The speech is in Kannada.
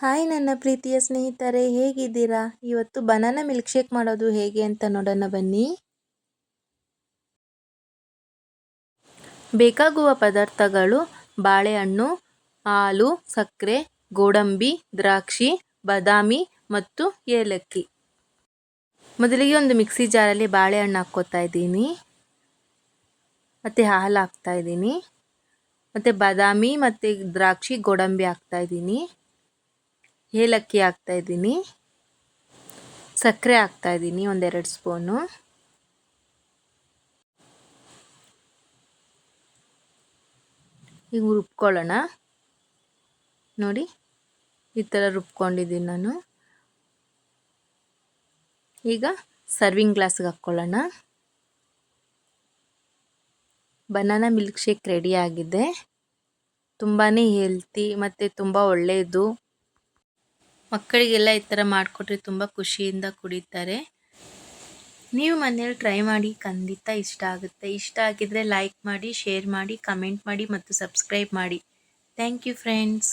ಹಾಯ್ ನನ್ನ ಪ್ರೀತಿಯ ಸ್ನೇಹಿತರೆ, ಹೇಗಿದ್ದೀರಾ? ಇವತ್ತು ಬನಾನಾ ಮಿಲ್ಕ್ ಶೇಕ್ ಮಾಡೋದು ಹೇಗೆ ಅಂತ ನೋಡೋಣ ಬನ್ನಿ. ಬೇಕಾಗುವ ಪದಾರ್ಥಗಳು ಬಾಳೆಹಣ್ಣು, ಹಾಲು, ಸಕ್ಕರೆ, ಗೋಡಂಬಿ, ದ್ರಾಕ್ಷಿ, ಬಾದಾಮಿ ಮತ್ತು ಏಲಕ್ಕಿ. ಮೊದಲಿಗೆ ಒಂದು ಮಿಕ್ಸಿ ಜಾರಲ್ಲಿ ಬಾಳೆಹಣ್ಣು ಹಾಕ್ಕೋತಾ ಇದ್ದೀನಿ. ಮತ್ತು ಹಾಲು ಹಾಕ್ತಾ ಇದ್ದೀನಿ. ಮತ್ತು ಬಾದಾಮಿ ಮತ್ತು ದ್ರಾಕ್ಷಿ, ಗೋಡಂಬಿ ಹಾಕ್ತಾ ಇದ್ದೀನಿ. ಏಲಕ್ಕಿ ಹಾಕ್ತಾಯಿದ್ದೀನಿ ಸಕ್ಕರೆ ಹಾಕ್ತಾಯಿದ್ದೀನಿ ಒಂದೆರಡು ಸ್ಪೂನು. ಈಗ ರುಬ್ಕೊಳ್ಳೋಣ. ನೋಡಿ, ಈ ಥರ ರುಬ್ಕೊಂಡಿದ್ದೀನಿ ನಾನು. ಈಗ ಸರ್ವಿಂಗ್ ಗ್ಲಾಸ್ಗೆ ಹಾಕ್ಕೊಳ್ಳೋಣ. ಬನಾನಾ ಮಿಲ್ಕ್ ಶೇಕ್ ರೆಡಿ ಆಗಿದೆ. ತುಂಬಾ ಹೆಲ್ತಿ ಮತ್ತು ತುಂಬ ಒಳ್ಳೆಯದು ಮಕ್ಕಳಿಗೆಲ್ಲ ಈ ಥರ ಮಾಡಿಕೊಟ್ರೆ ತುಂಬ ಖುಷಿಯಿಂದ ಕುಡಿತಾರೆ. ನೀವು ಮನೇಲಿ ಟ್ರೈ ಮಾಡಿ, ಖಂಡಿತ ಇಷ್ಟ ಆಗುತ್ತೆ. ಇಷ್ಟ ಆಗಿದ್ರೆ ಲೈಕ್ ಮಾಡಿ, ಶೇರ್ ಮಾಡಿ, ಕಮೆಂಟ್ ಮಾಡಿ ಮತ್ತು ಸಬ್ಸ್ಕ್ರೈಬ್ ಮಾಡಿ. Thank you friends.